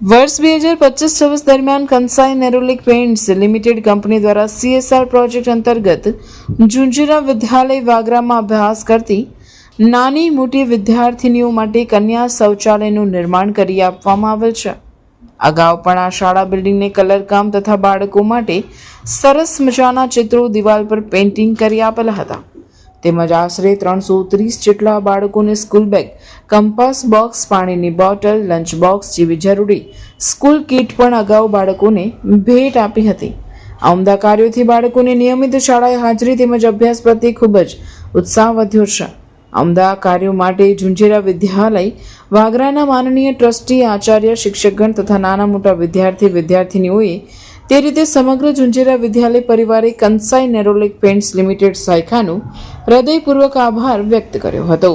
વર્ષ બે હજાર પચીસ છવ્વીસ દરમિયાન Kansai Nerolac paints limited company દ્વારા સીએસઆર પ્રોજેક્ટ અંતર્ગત ઝુંઝુરા વિદ્યાલય વાગરામાં અભ્યાસ કરતી નાની મોટી વિદ્યાર્થીનીઓ માટે કન્યા શૌચાલયનું નિર્માણ કરી આપવામાં આવેલ છે. અગાઉ પણ આ શાળા બિલ્ડિંગને કલરકામ તથા બાળકો માટે સરસ મજાના ચિત્રો દિવાલ પર પેઇન્ટિંગ કરી આપેલા હતા. તેમજ આશરે ત્રણસો ત્રીસ જેટલા બાળકોને સ્કૂલ બેગ કંપાસ બોક્સ પાણીની બોટલ લંચ બોક્સ જેવી જરૂરી સ્કૂલ કીટ પણ અગાઉ બાળકોને ભેટ આપી હતી. આ ઉમદા કાર્યોથી બાળકોની નિયમિત શાળાએ હાજરી તેમજ અભ્યાસ પ્રત્યે ખૂબ જ ઉત્સાહ વધ્યો છે. અમદા કાર્યો માટે ઝુંઝેરા વિદ્યાલય, વાગરાના માનનીય ટ્રસ્ટી આચાર્ય, શિક્ષકગણ તથા નાના મોટા વિદ્યાર્થી વિદ્યાર્થીનીઓએ તે રીતે સમગ્ર ઝુંઝેરા વિદ્યાલય પરિવારે કંસાઈ નેરોલિક પેન્ટ્સ લિમિટેડ સાયખાનું હૃદયપૂર્વક આભાર વ્યક્ત કર્યો હતો.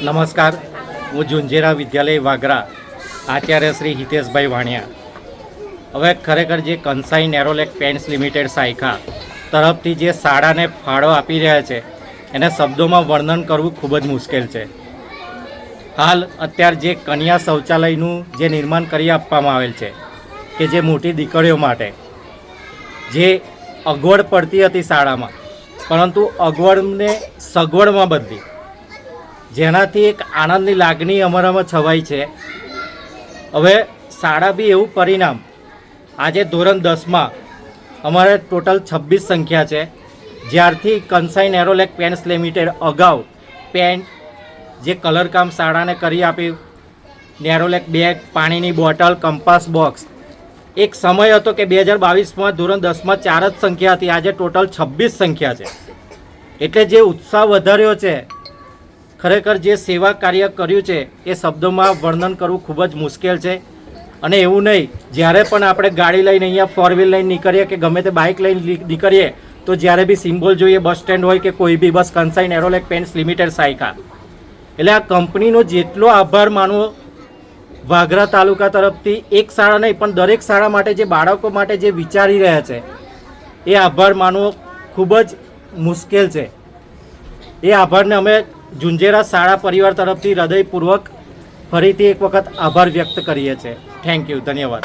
નમસ્કાર. હું ઝુંઝેરા વિદ્યાલય વાગરા, આચાર્ય શ્રી હિતેશભાઈ વાણિયા. હવે ખરેખર જે કંસાઈ નેરોલેક પેન્ટ્સ લિમિટેડ શાખા તરફથી જે શાળાને ફાળો આપી રહ્યા છે, એને શબ્દોમાં વર્ણન કરવું ખૂબ જ મુશ્કેલ છે. હાલ અત્યારે જે કન્યા શૌચાલયનું જે નિર્માણ કરી આપવામાં આવેલ છે, કે જે મોટી દીકરીઓ માટે, જે અગવડ પડતી હતી શાળામાં, પરંતુ અગવડને સગવડમાં બદલી જેનાથી એક આનંદની લાગણી અમારામાં છવાઈ છે. હવે શાળા બી એવું પરિણામ. આજે ધોરણ દસમાં અમારે ટોટલ છવ્વીસ સંખ્યા છે. જ્યારથી કન્સાઈ નેરોલેક પેન્ટ્સ લિમિટેડ અગાઉ પેન્ટ જે કલરકામ શાળાને કરી આપ્યું. નેરોલેક બેગ, પાણીની બોટલ, કંપાસ બોક્સ. એક સમય હતો કે બે હજાર બાવીસમાં ધોરણ દસમાં ચાર જ સંખ્યા હતી. આજે ટોટલ છવ્વીસ સંખ્યા છે. એટલે જે ઉત્સાહ વધાર્યો છે ખરેખર જે સેવા કાર્ય કર્યું છે, એ શબ્દોમાં વર્ણન કરવું ખૂબ જ મુશ્કેલ છે. અને એવું નહીં, જ્યારે પણ આપણે ગાડી લઈને અહીંયા ફોર વ્હીલ લઈને નીકળીએ કે ગમે તે બાઇક લઈને નીકળીએ, તો જ્યારે બી સિમ્બોલ જોઈએ બસ સ્ટેન્ડ હોય કે કોઈ બી બસ કન્સાઇન એરોલેક પેન્ટ્સ લિમિટેડ સાયકા એટલે આ કંપનીનો જેટલો આભાર માનવો, વાગરા તાલુકા તરફથી એક શાળા નહીં, પણ દરેક શાળા માટે જે બાળકો માટે જે વિચારી રહ્યા છે, એ આભાર માનવો ખૂબ જ મુશ્કેલ છે. એ આભારને અમે ઝુંઝેરા શાળા પરિવાર તરફથી હૃદયપૂર્વક ફરીથી એક વખત આભાર વ્યક્ત કરીએ છીએ. થેન્ક યુ ધન્યવાદ.